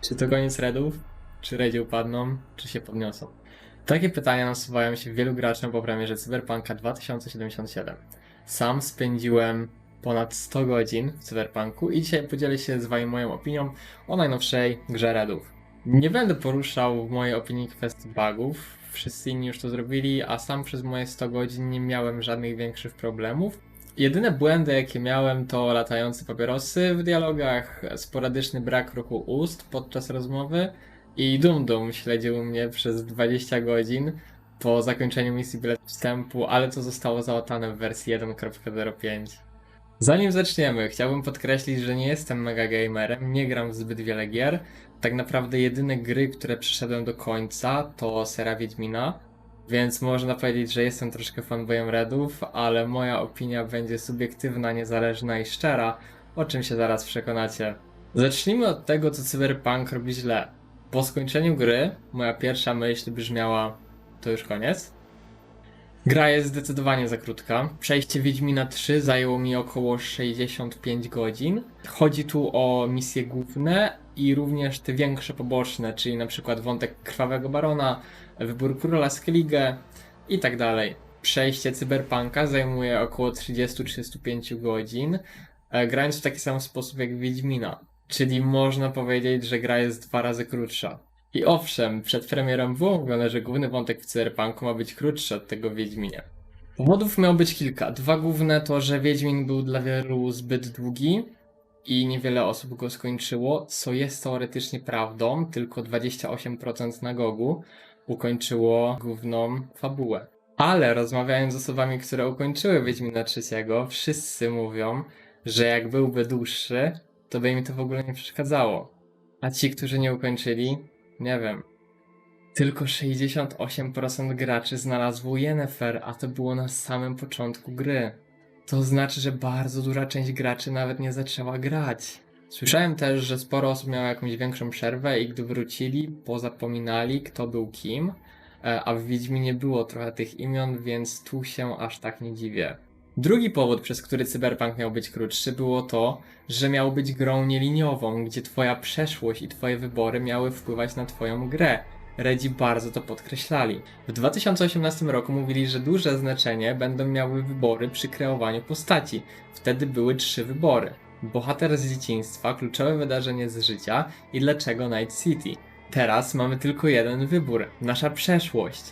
Czy to koniec Redów? Czy Redzi upadną? Czy się podniosą? Takie pytania nasuwają się wielu graczom po premierze Cyberpunka 2077. Sam spędziłem ponad 100 godzin w Cyberpunku i dzisiaj podzielę się z wami moją opinią o najnowszej grze Redów. Nie będę poruszał w mojej opinii kwestii bugów, wszyscy inni już to zrobili, a sam przez moje 100 godzin nie miałem żadnych większych problemów. Jedyne błędy, jakie miałem, to latające papierosy w dialogach, sporadyczny brak ruchu ust podczas rozmowy i Dum Dum śledził mnie przez 20 godzin po zakończeniu misji bilet wstępu, ale to zostało załatane w wersji 1.05. Zanim zaczniemy, chciałbym podkreślić, że nie jestem mega gamerem, nie gram w zbyt wiele gier. Tak naprawdę jedyne gry, które przeszedłem do końca to Sera Wiedźmina, więc można powiedzieć, że jestem troszkę fanboyem Redów, ale moja opinia będzie subiektywna, niezależna i szczera, o czym się zaraz przekonacie. Zacznijmy od tego, co Cyberpunk robi źle. Po skończeniu gry, moja pierwsza myśl brzmiała: to już koniec. Gra jest zdecydowanie za krótka. Przejście Wiedźmina 3 zajęło mi około 65 godzin. Chodzi tu o misje główne i również te większe poboczne, czyli na przykład wątek Krwawego Barona, wybór Króla Skellige i tak dalej. Przejście Cyberpunka zajmuje około 30-35 godzin, e, grając w taki sam sposób jak Wiedźmina. Czyli można powiedzieć, że gra jest dwa razy krótsza. I owszem, przed premierą było mówione, że główny wątek w Cyberpunku ma być krótszy od tego w Wiedźminie. Powodów miało być kilka. Dwa główne to, że Wiedźmin był dla wielu zbyt długi i niewiele osób go skończyło, co jest teoretycznie prawdą, tylko 28% na gogu ukończyło główną fabułę. Ale rozmawiając z osobami, które ukończyły Wiedźmina trzeciego, wszyscy mówią, że jak byłby dłuższy, to by im to w ogóle nie przeszkadzało. A ci, którzy nie ukończyli, nie wiem. Tylko 68% graczy znalazło Yennefer, a to było na samym początku gry. To znaczy, że bardzo duża część graczy nawet nie zaczęła grać. Słyszałem też, że sporo osób miało jakąś większą przerwę i gdy wrócili, pozapominali kto był kim, e, a w Wiedźminie było trochę tych imion, więc tu się aż tak nie dziwię. Drugi powód, przez który Cyberpunk miał być krótszy, było to, że miał być grą nieliniową, gdzie twoja przeszłość i twoje wybory miały wpływać na twoją grę. Redzi bardzo to podkreślali. W 2018 roku mówili, że duże znaczenie będą miały wybory przy kreowaniu postaci. Wtedy były trzy wybory. Bohater z dzieciństwa, kluczowe wydarzenie z życia i dlaczego Night City. Teraz mamy tylko jeden wybór, nasza przeszłość,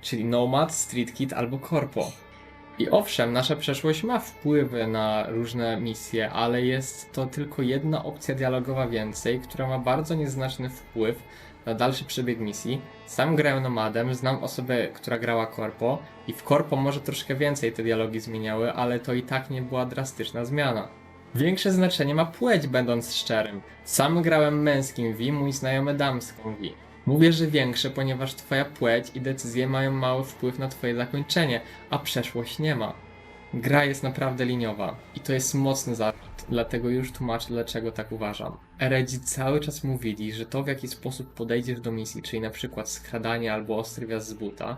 czyli Nomad, Street Kid albo Corpo. I owszem, nasza przeszłość ma wpływy na różne misje, ale jest to tylko jedna opcja dialogowa więcej, która ma bardzo nieznaczny wpływ na dalszy przebieg misji. Sam grałem nomadem, znam osobę, która grała Corpo i w Corpo może troszkę więcej te dialogi zmieniały, ale to i tak nie była drastyczna zmiana. Większe znaczenie ma płeć, będąc szczerym. Sam grałem męskim V, mój znajomy damską V. Mówię, że większe, ponieważ twoja płeć i decyzje mają mały wpływ na twoje zakończenie, a przeszłość nie ma. Gra jest naprawdę liniowa i to jest mocny zarzut, dlatego już tłumaczę dlaczego tak uważam. Eredzi cały czas mówili, że to w jaki sposób podejdziesz do misji, czyli na przykład skradanie albo ostry wjazd z buta,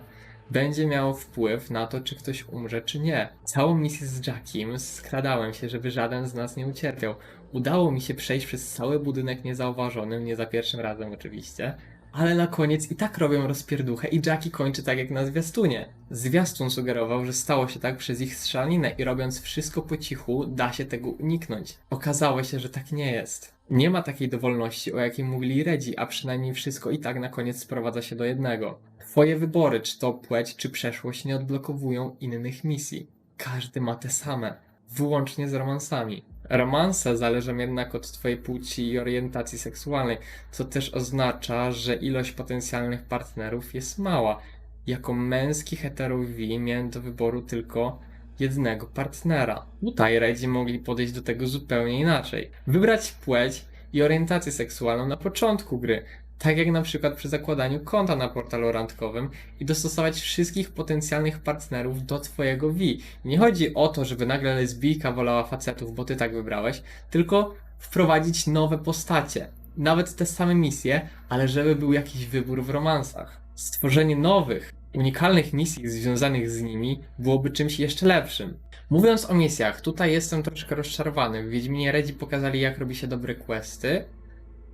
będzie miało wpływ na to, czy ktoś umrze, czy nie. Całą misję z Jackiem skradałem się, żeby żaden z nas nie ucierpiał. Udało mi się przejść przez cały budynek niezauważonym, nie za pierwszym razem oczywiście, ale na koniec i tak robią rozpierduchę i Jackie kończy tak jak na zwiastunie. Zwiastun sugerował, że stało się tak przez ich strzelanינę i robiąc wszystko po cichu, da się tego uniknąć. Okazało się, że tak nie jest. Nie ma takiej dowolności, o jakiej mówili Redzi, a przynajmniej wszystko i tak na koniec sprowadza się do jednego. Twoje wybory, czy to płeć, czy przeszłość, nie odblokowują innych misji. Każdy ma te same, wyłącznie z romansami. Romanse zależą jednak od twojej płci i orientacji seksualnej, co też oznacza, że ilość potencjalnych partnerów jest mała. Jako męski hetero V miałem do wyboru tylko jednego partnera. Tutaj Redzi mogli podejść do tego zupełnie inaczej. Wybrać płeć i orientację seksualną na początku gry, tak jak na przykład przy zakładaniu konta na portalu randkowym i dostosować wszystkich potencjalnych partnerów do twojego V. Nie chodzi o to, żeby nagle lesbijka wolała facetów, bo ty tak wybrałeś, tylko wprowadzić nowe postacie. Nawet te same misje, ale żeby był jakiś wybór w romansach. Stworzenie nowych, unikalnych misji związanych z nimi byłoby czymś jeszcze lepszym. Mówiąc o misjach, tutaj jestem troszkę rozczarowany. W Wiedźminie Redzi pokazali jak robi się dobre questy,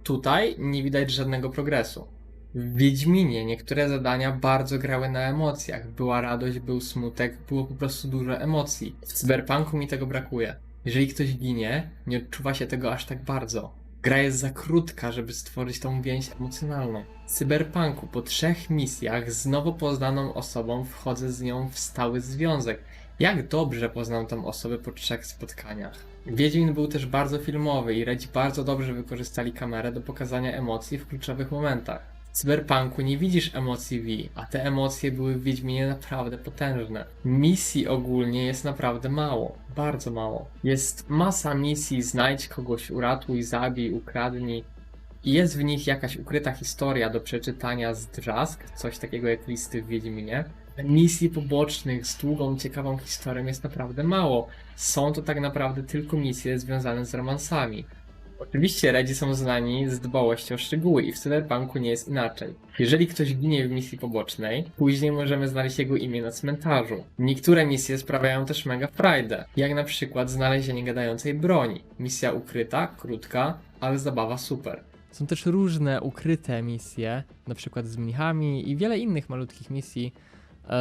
Tutaj nie widać żadnego progresu. W Wiedźminie niektóre zadania bardzo grały na emocjach. Była radość, był smutek, było po prostu dużo emocji. W Cyberpunku mi tego brakuje. Jeżeli ktoś ginie, nie odczuwa się tego aż tak bardzo. Gra jest za krótka, żeby stworzyć tą więź emocjonalną. W Cyberpunku po trzech misjach z nowo poznaną osobą wchodzę z nią w stały związek. Jak dobrze poznam tą osobę po trzech spotkaniach. Wiedźmin był też bardzo filmowy i Redzi bardzo dobrze wykorzystali kamerę do pokazania emocji w kluczowych momentach. W Cyberpunku nie widzisz emocji V, a te emocje były w Wiedźminie naprawdę potężne. Misji ogólnie jest naprawdę mało, bardzo mało. Jest masa misji, znajdź kogoś, uratuj, zabij, ukradnij. I jest w nich jakaś ukryta historia do przeczytania z drzask, coś takiego jak listy w Wiedźminie. Misji pobocznych z długą, ciekawą historią jest naprawdę mało. Są to tak naprawdę tylko misje związane z romansami. Oczywiście Redzi są znani z dbałością o szczegóły i w Cyberpunku nie jest inaczej. Jeżeli ktoś ginie w misji pobocznej, później możemy znaleźć jego imię na cmentarzu. Niektóre misje sprawiają też mega frajdę, jak na przykład znalezienie gadającej broni. Misja ukryta, krótka, ale zabawa super. Są też różne ukryte misje, na przykład z mnichami i wiele innych malutkich misji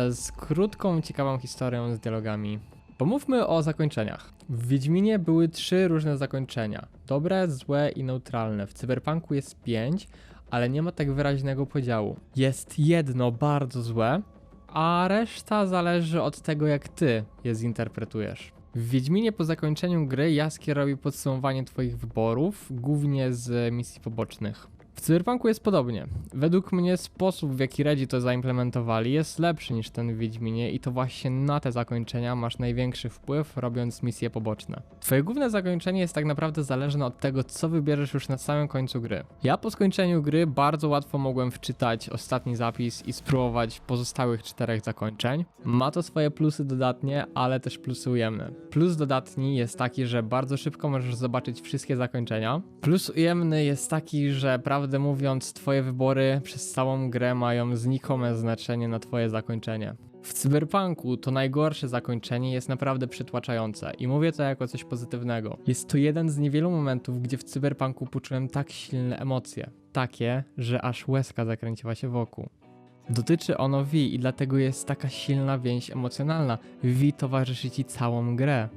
z krótką, ciekawą historią, z dialogami. Pomówmy o zakończeniach. W Wiedźminie były trzy różne zakończenia: dobre, złe i neutralne. W Cyberpunku jest pięć, ale nie ma tak wyraźnego podziału. Jest jedno bardzo złe, a reszta zależy od tego, jak ty je zinterpretujesz. W Wiedźminie po zakończeniu gry Jaskier robi podsumowanie twoich wyborów, głównie z misji pobocznych. W Cyberpunku jest podobnie. Według mnie sposób, w jaki Redzi to zaimplementowali, jest lepszy niż ten w Wiedźminie i to właśnie na te zakończenia masz największy wpływ, robiąc misje poboczne. Twoje główne zakończenie jest tak naprawdę zależne od tego, co wybierzesz już na samym końcu gry. Ja po skończeniu gry bardzo łatwo mogłem wczytać ostatni zapis i spróbować pozostałych czterech zakończeń. Ma to swoje plusy dodatnie, ale też plusy ujemne. Plus dodatni jest taki, że bardzo szybko możesz zobaczyć wszystkie zakończenia. Plus ujemny jest taki, że prawdę mówiąc, twoje wybory przez całą grę mają znikome znaczenie na twoje zakończenie. W Cyberpunku to najgorsze zakończenie jest naprawdę przytłaczające i mówię to jako coś pozytywnego. Jest to jeden z niewielu momentów, gdzie w Cyberpunku poczułem tak silne emocje. Takie, że aż łezka zakręciła się wokół. Dotyczy ono V i dlatego jest taka silna więź emocjonalna. V towarzyszy ci całą grę.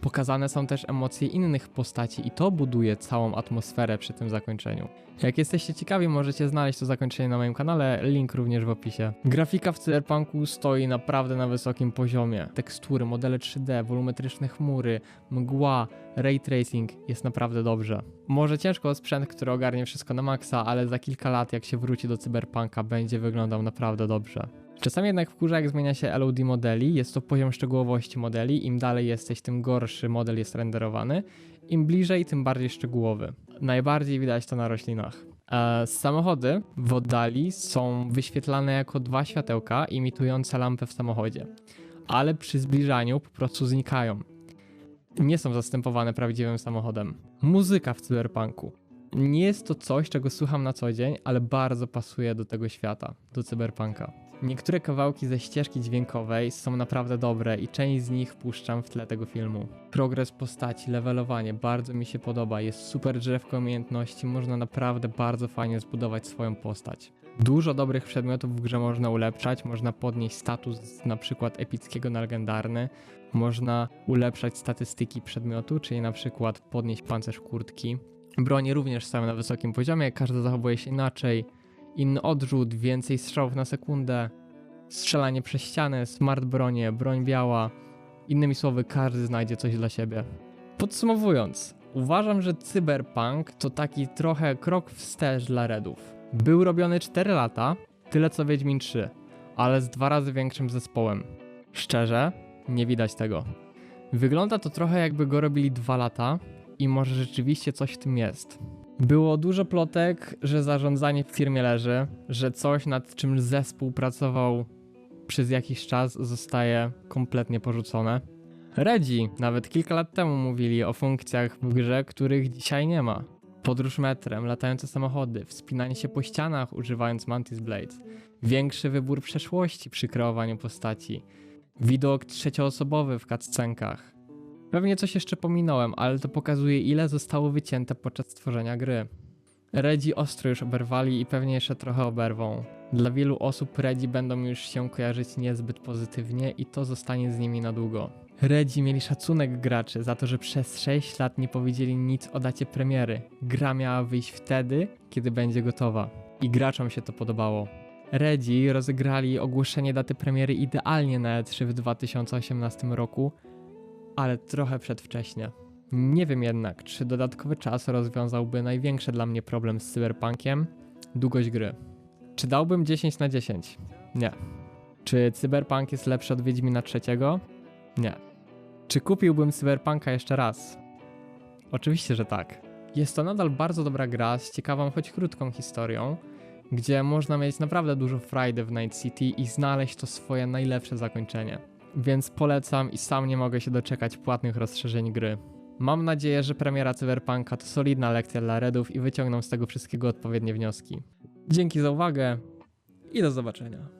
Pokazane są też emocje innych postaci i to buduje całą atmosferę przy tym zakończeniu. Jak jesteście ciekawi, możecie znaleźć to zakończenie na moim kanale, link również w opisie. Grafika w Cyberpunku stoi naprawdę na wysokim poziomie. Tekstury, modele 3D, wolumetryczne chmury, mgła, ray tracing jest naprawdę dobrze. Może ciężko sprzęt, który ogarnie wszystko na maksa, ale za kilka lat jak się wróci do Cyberpunka będzie wyglądał naprawdę dobrze. Czasami jednak wkurza, jak zmienia się LOD modeli. Jest to poziom szczegółowości modeli. Im dalej jesteś, tym gorszy model jest renderowany. Im bliżej, tym bardziej szczegółowy. Najbardziej widać to na roślinach. E, samochody w oddali są wyświetlane jako dwa światełka imitujące lampę w samochodzie, ale przy zbliżaniu po prostu znikają. Nie są zastępowane prawdziwym samochodem. Muzyka w cyberpunku. Nie jest to coś, czego słucham na co dzień, ale bardzo pasuje do tego świata, do cyberpunka. Niektóre kawałki ze ścieżki dźwiękowej są naprawdę dobre i część z nich puszczam w tle tego filmu. Progres postaci, levelowanie bardzo mi się podoba, jest super drzewko umiejętności, można naprawdę bardzo fajnie zbudować swoją postać. Dużo dobrych przedmiotów w grze można ulepszać, można podnieść status z na przykład epickiego na legendarny, można ulepszać statystyki przedmiotu, czyli na przykład podnieść pancerz kurtki. Bronie również są na wysokim poziomie, każda zachowuje się inaczej inny odrzut, więcej strzałów na sekundę, strzelanie przez ścianę, smart bronie, broń biała. Innymi słowy, każdy znajdzie coś dla siebie. Podsumowując, uważam, że Cyberpunk to taki trochę krok wstecz dla Redów. Był robiony 4 lata, tyle co Wiedźmin 3, ale z dwa razy większym zespołem. Szczerze, nie widać tego. Wygląda to trochę jakby go robili 2 lata i może rzeczywiście coś w tym jest. Było dużo plotek, że zarządzanie w firmie leży, że coś nad czym zespół pracował przez jakiś czas zostaje kompletnie porzucone. Redzi nawet kilka lat temu mówili o funkcjach w grze, których dzisiaj nie ma. Podróż metrem, latające samochody, wspinanie się po ścianach używając Mantis Blades, większy wybór przeszłości przy kreowaniu postaci, widok trzecioosobowy w cutscenkach, Pewnie coś jeszcze pominąłem, ale to pokazuje ile zostało wycięte podczas tworzenia gry. Redzi ostro już oberwali i pewnie jeszcze trochę oberwą. Dla wielu osób Redzi będą już się kojarzyć niezbyt pozytywnie i to zostanie z nimi na długo. Redzi mieli szacunek graczy za to, że przez 6 lat nie powiedzieli nic o dacie premiery. Gra miała wyjść wtedy, kiedy będzie gotowa. I graczom się to podobało. Redzi rozegrali ogłoszenie daty premiery idealnie na E3 w 2018 roku, ale trochę przedwcześnie. Nie wiem jednak, czy dodatkowy czas rozwiązałby największy dla mnie problem z Cyberpunkiem długość gry. Czy dałbym 10 na 10? Nie. Czy Cyberpunk jest lepszy od Wiedźmina trzeciego? Nie. Czy kupiłbym Cyberpunka jeszcze raz? Oczywiście, że tak. Jest to nadal bardzo dobra gra z ciekawą, choć krótką historią, gdzie można mieć naprawdę dużo frajdy w Night City i znaleźć to swoje najlepsze zakończenie. Więc polecam i sam nie mogę się doczekać płatnych rozszerzeń gry. Mam nadzieję, że premiera Cyberpunka to solidna lekcja dla Redów i wyciągną z tego wszystkiego odpowiednie wnioski. Dzięki za uwagę i do zobaczenia.